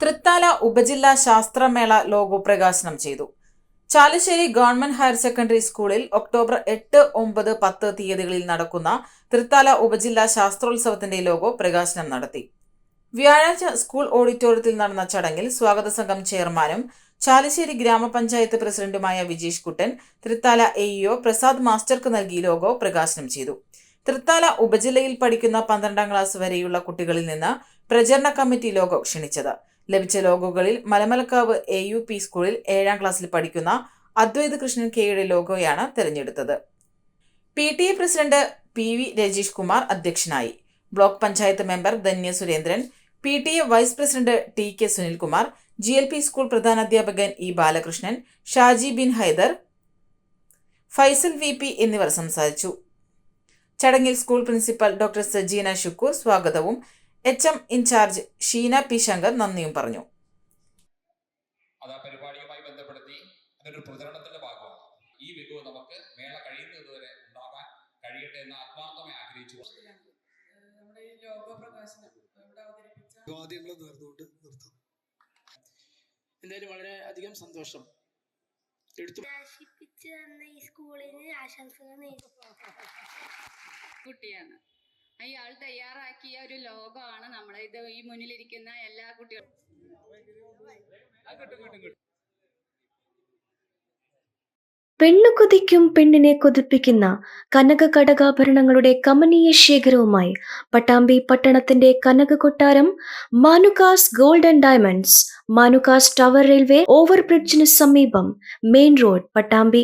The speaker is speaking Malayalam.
തൃത്താല ഉപജില്ലാ ശാസ്ത്രമേള ലോഗോ പ്രകാശനം ചെയ്തു. ചാലശ്ശേരി ഗവൺമെന്റ് ഹയർ സെക്കൻഡറി സ്കൂളിൽ ഒക്ടോബർ എട്ട് ഒമ്പത് പത്ത് തീയതികളിൽ നടക്കുന്ന തൃത്താല ഉപജില്ലാ ശാസ്ത്രോത്സവത്തിന്റെ ലോഗോ പ്രകാശനം നടത്തി. വ്യാഴാഴ്ച സ്കൂൾ ഓഡിറ്റോറിയത്തിൽ നടന്ന ചടങ്ങിൽ സ്വാഗത സംഘം ചെയർമാനും ചാലശ്ശേരി ഗ്രാമപഞ്ചായത്ത് പ്രസിഡന്റുമായ വിജീഷ് കുട്ടൻ തൃത്താല എഇഒ പ്രസാദ് മാസ്റ്റർക്ക് നൽകി ലോഗോ പ്രകാശനം ചെയ്തു. തൃത്താല ഉപജില്ലയിൽ പഠിക്കുന്ന പന്ത്രണ്ടാം ക്ലാസ് വരെയുള്ള കുട്ടികളിൽ നിന്ന് പ്രചരണ കമ്മിറ്റി ലോഗോ ക്ഷണിച്ചത്. ലഭിച്ച ലോഗോകളിൽ മലമലക്കാവ് എ യു പി സ്കൂളിൽ ഏഴാം ക്ലാസ്സിൽ പഠിക്കുന്ന അദ്വൈത് കൃഷ്ണൻ കെയുടെ ലോഗോയാണ് തിരഞ്ഞെടുത്തത്. P T A president P V Rajeesh Kumar അധ്യക്ഷനായി. Block panchayat member Dhanya Surendran P T A vice president T K Sunilkumar G L P school പ്രധാനാധ്യാപകൻ E Balakrishnan Shaji Bin Haider Faisal V P എന്നിവർ സംസാരിച്ചു. ചടങ്ങിൽ school principal doctor Sajeena Shukoor സ്വാഗതവും H M incharge Sheena P Shankar നന്ദിയും പറഞ്ഞു. അത് ആ പരിപാടിയുമായി ബന്ധപ്പെടുത്തി അതൊരു പ്രചരണത്തിന്റെ ഭാഗമാണ്. ഈ മികവ് നമുക്ക് മേള കഴിയുന്നത് വരെ ഉണ്ടാകാൻ കഴിയട്ടെ എന്ന് ആത്മാർത്ഥമായി ആഗ്രഹിച്ചു. നമ്മുടെ ഈ ലോഗോ പ്രകാശനം ഇവിടെ അവതരിപ്പിച്ച വാദ്യങ്ങൾ നേർന്നുകൊണ്ട് നിർത്തും. എന്തായാലും വളരെ അധികം സന്തോഷം. എടുത്തു തന്ന ഈ സ്കൂളിന് ആശംസകൾ കുട്ടിയാണ്. അയാൾ തയ്യാറാക്കിയ ഒരു ലോകമാണ് നമ്മൾ ഇത് ഈ മുന്നിലിരിക്കുന്ന എല്ലാ കുട്ടികളും. പെണ്ണു കൊതിക്കും പെണ്ണിനെ കൊതിപ്പിക്കുന്ന കനക കടകാഭരണങ്ങളുടെ കമനീയ ശേഖരവുമായി പട്ടാമ്പി പട്ടണത്തിന്റെ കനക കൊട്ടാരം Manukas gold and diamonds Manukas tower railway ഓവർബ്രിഡ്ജിന് സമീപം മെയിൻ റോഡ് പട്ടാമ്പി